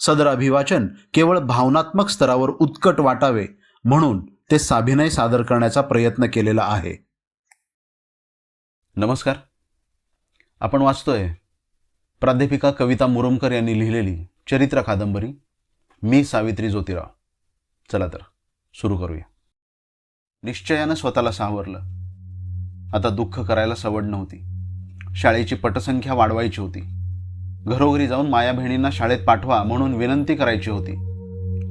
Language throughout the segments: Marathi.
सदर अभिवाचन केवळ भावनात्मक स्तरावर उत्कट वाटावे म्हणून ते साभिनय सादर करण्याचा प्रयत्न केलेला आहे. नमस्कार. आपण वाचतोय प्राध्यापिका कविता मुरुमकर यांनी लिहिलेली चरित्र कादंबरी मी सावित्री ज्योतिराव. चला तर सुरू करूया. निश्चयानं स्वतःला सावरलं. आता दुःख करायला सवड नव्हती. शाळेची पटसंख्या वाढवायची होती. घरोघरी जाऊन माया बहिणींना शाळेत पाठवा म्हणून विनंती करायची होती.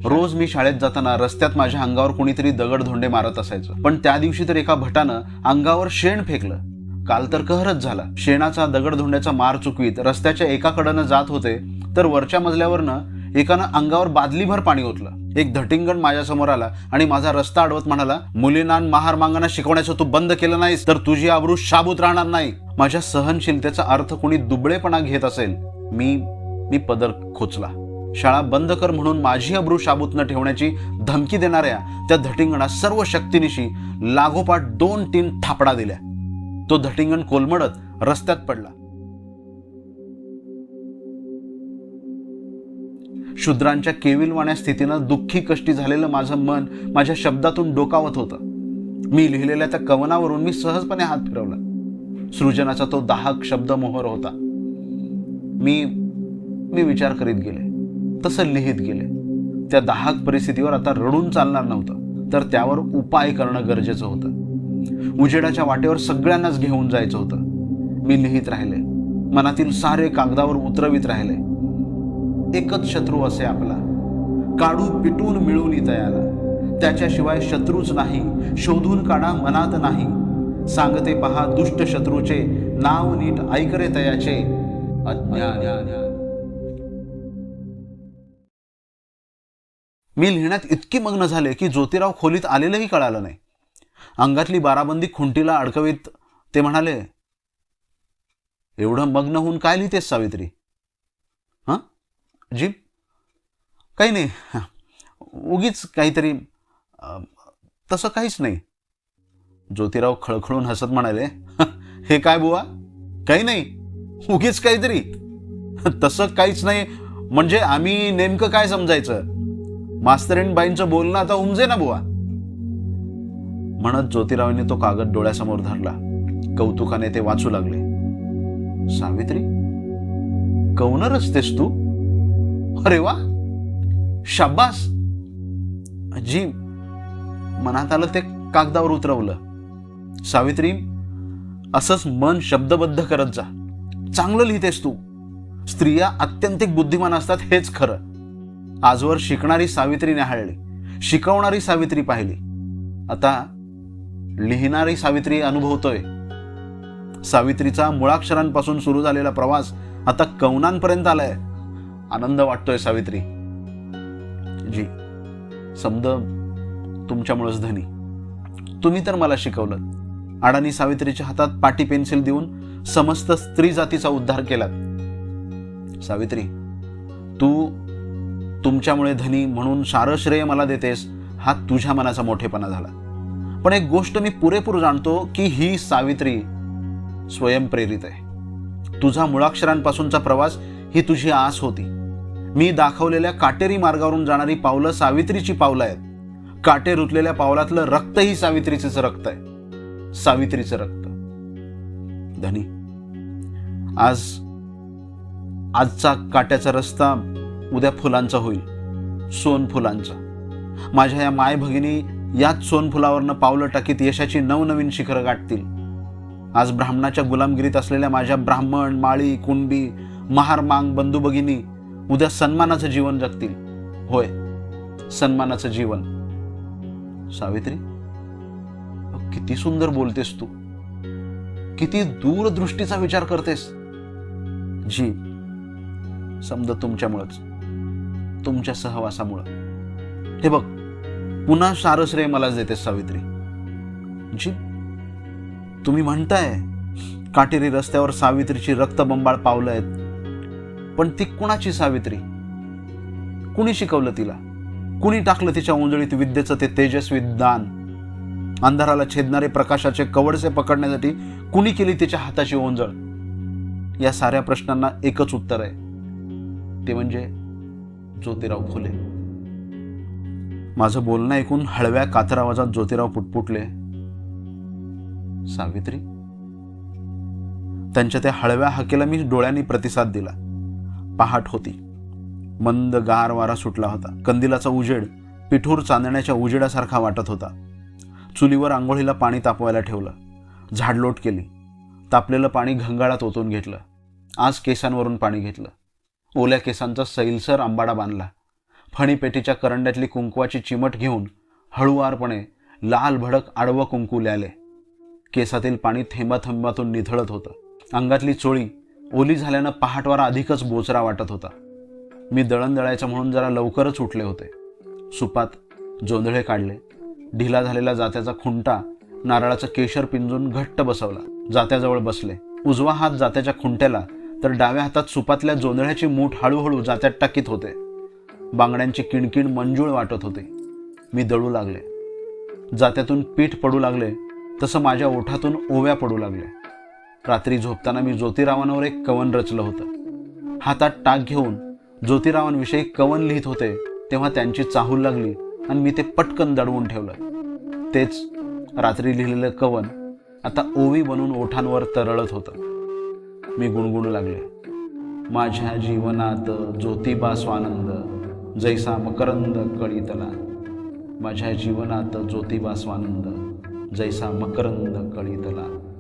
रोज मी शाळेत जाताना रस्त्यात माझ्या अंगावर कोणीतरी दगडधोंडे मारत असायचं. पण त्या दिवशी तर एका भटानं अंगावर शेण फेकलं. काल तर कहरच झाला. शेणाचा दगडधोंड्याचा मार चुकवीत रस्त्याच्या एका कडनं जात होते तर वरच्या मजल्यावरनं एकानं अंगावर बादलीभर पाणी ओतलं. एक धटिंगण माझ्यासमोर आला आणि माझा रस्ता अडवत म्हणाला मुलींना महार मांगांना शिकवण्याचं तू बंद केलं नाहीस तर तुझी आबरू शाबूत राहणार नाही. माझ्या सहनशीलतेचा अर्थ कोणी दुबळेपणा घेत असेल मी मी पदर खोचला. शाळा बंद कर म्हणून माझी अब्रू शाबूत न ठेवण्याची धमकी देणाऱ्या त्या धटिंगणा सर्व शक्तीनिशी लागोपाठ दोन तीन थापडा दिल्या. तो धटिंगण कोलमडत रस्त्यात पडला. शूद्रांच्या केविलवाण्या स्थितीनं दुःखी कष्टी झालेलं माझं मन माझ्या शब्दातून डोकावत होतं. मी लिहिलेल्या त्या कवनावरून मी सहजपणे हात फिरवला. सृजनाचा तो दाहक शब्दमोहर होता. मी मी विचार करीत गेले. तसं लिहित गेले. त्या दाहक परिस्थितीवर आता रडून चालणार नव्हतं. तर त्यावर उपाय करणं गरजेचं होतं. उजेडाच्या वाटेवर सगळ्यांनाच घेऊन जायचं होतं. मी लिहित राहिले. मनातील सारे कागदावर उतरवित राहिले. एकच शत्रू असे आपला. काढू पिटून मिळून तयाला त्याच्याशिवाय शत्रूच नाही. शोधून काढा मनात नाही. सांगते पहा दुष्ट शत्रूचे नाव नीट ऐकरे तयाचे. अज्ञान. मी लिहिण्यात इतकी मग्न झाले की ज्योतिराव खोलीत आलेलंही कळालं नाही. अंगातली बाराबंदी खुंटीला अडकवीत ते म्हणाले एवढं मग्न होऊन काय लिहितेस सावित्री? हां? जी काही नाही. उगीच काहीतरी तसं काहीच नाही. ज्योतिराव खळखळून हसत म्हणाले हे काय बुवा? काही नाही. उगीच काहीतरी. तसं काहीच नाही. म्हणजे आम्ही नेमकं काय समजायचं? मास्तरीणबाईंचं बोलणं आता उमजे ना बुवा. म्हणत ज्योतिरावांनी तो कागद डोळ्यासमोर धरला. कौतुकाने ते वाचू लागले. सावित्री? कौनरच तेस तू? अरे वा! शाब्बास! जी मनात आलं ते कागदावर उतरवलं. सावित्री असंच मन शब्दबद्ध करत जा. चांगलं लिहितेस तू. स्त्रिया अत्यंतिक बुद्धिमान असतात हेच खरं. आजवर शिकणारी सावित्री न्याहाळली शिकवणारी सावित्री पाहिली. आता लिहिणारी सावित्री अनुभवतोय. सावित्रीचा मुळाक्षरांपासून सुरू झालेला प्रवास आता कवनांपर्यंत आलाय. आनंद वाटतोय सावित्री. जी समद तुमच्यामुळेच धनी. तुम्ही तर मला शिकवलं. अडाणी सावित्रीच्या हातात पाटी पेन्सिल देऊन समस्त स्त्री जातीचा उद्धार केलात. सावित्री तू तुमच्यामुळे धनी म्हणून सारं श्रेय मला देतेस हा तुझ्या मनाचा मोठेपणा झाला. पण एक गोष्ट मी पुरेपूर जाणतो की ही सावित्री स्वयंप्रेरित आहे. तुझा मुळाक्षरांपासूनचा प्रवास ही तुझी आस होती. मी दाखवलेल्या काटेरी मार्गावरून जाणारी पावलं सावित्रीची पावलं आहेत. काटे रुतलेल्या पावलातलं रक्त ही सावित्रीचंच रक्त आहे. सावित्रीचं रक्त. धनी आज आजचा काट्याचा रस्ता उद्या फुलांचा होईल सोन फुलांचा. माझ्या या माय भगिनी याच सोनफुलावरनं पावलं टाकीत यशाची नवनवीन शिखरं गाठतील. आज ब्राह्मणाच्या गुलामगिरीत असलेल्या माझ्या ब्राह्मण माळी कुणबी महार मांग बंधू भगिनी उद्या सन्मानाचं जीवन जगतील. होय सन्मानाचं जीवन. सावित्री किती सुंदर बोलतेस तू. किती दूरदृष्टीचा विचार करतेस. जी. समजा तुमच्यामुळंच. तुमच्या सहवासामुळं. हे बघ पुन्हा सारश्रेय मलाच देते सावित्री. जी. तुम्ही म्हणताय काटेरी रस्त्यावर सावित्रीची रक्तबंबाळ पावलं आहेत पण ती कुणाची सावित्री? कुणी शिकवलं तिला? कुणी टाकलं तिच्या उंजळीत विद्येचं ते तेजस्वी दान? अंधाराला छेदणारे प्रकाशाचे कवडसे पकडण्यासाठी कुणी केली तिच्या हाताची ओंजळ? या साऱ्या प्रश्नांना एकच उत्तर आहे. ते म्हणजे ज्योतिराव फुले. माझं बोलणं ऐकून हळव्या कातर आवाजात ज्योतिराव पुटपुटले. सावित्री? त्यांच्या त्या हळव्या हाकेला मी डोळ्यांनी प्रतिसाद दिला. पहाट होती. मंद गार वारा सुटला होता. कंदिलाचा उजेड पिठूर चांदण्याच्या उजेडासारखा वाटत होता. चुलीवर आंघोळीला पाणी तापवायला ठेवलं. झाडलोट केली. तापलेलं पाणी घंगाळात ओतून घेतलं. आज केसांवरून पाणी घेतलं. ओल्या केसांचा सैलसर आंबाडा बांधला. फणीपेटीच्या करंड्यातली कुंकवाची चिमट घेऊन हळुवारपणे लाल भडक आडवं कुंकू ल्याले. केसातील पाणी थेंबाथेंबातून निथळत होतं. अंगातली चोळी ओली झाल्यानं पहाटवारा अधिकच बोचरा वाटत होता. मी दळण दळायचं म्हणून जरा लवकरच उठले होते. सुपात जोंधळे काढले. ढिला झालेला जात्याचा खुंटा नारळाचं केशर पिंजून घट्ट बसवला. जात्याजवळ बसले. उजवा हात जात्याच्या खुंट्याला तर डाव्या हातात सुपातल्या जोंधळ्याची मूठ हळूहळू जात्यात टाकीत होते. बांगड्यांची किणकिण मंजूळ वाटत होते. मी दळू लागले. जात्यातून पीठ पडू लागले तसं माझ्या ओठातून ओव्या पडू लागल्या. रात्री झोपताना मी ज्योतिरावांवर एक कवन रचलं होतं. हातात टाक घेऊन ज्योतिरावांविषयी कवन लिहित होते तेव्हा त्यांची चाहूल लागली आणि मी ते पटकन दडवून ठेवलं. तेच रात्री लिहिलेलं कवन आता ओवी बनून ओठांवर तरळत होतं. मी गुणगुणू लागले. माझ्या जीवनात ज्योतिबा स्वानंद जैसा मकरंद कळीतला. माझ्या जीवनात ज्योतिबा स्वानंद जैसा मकरंद कळीतला.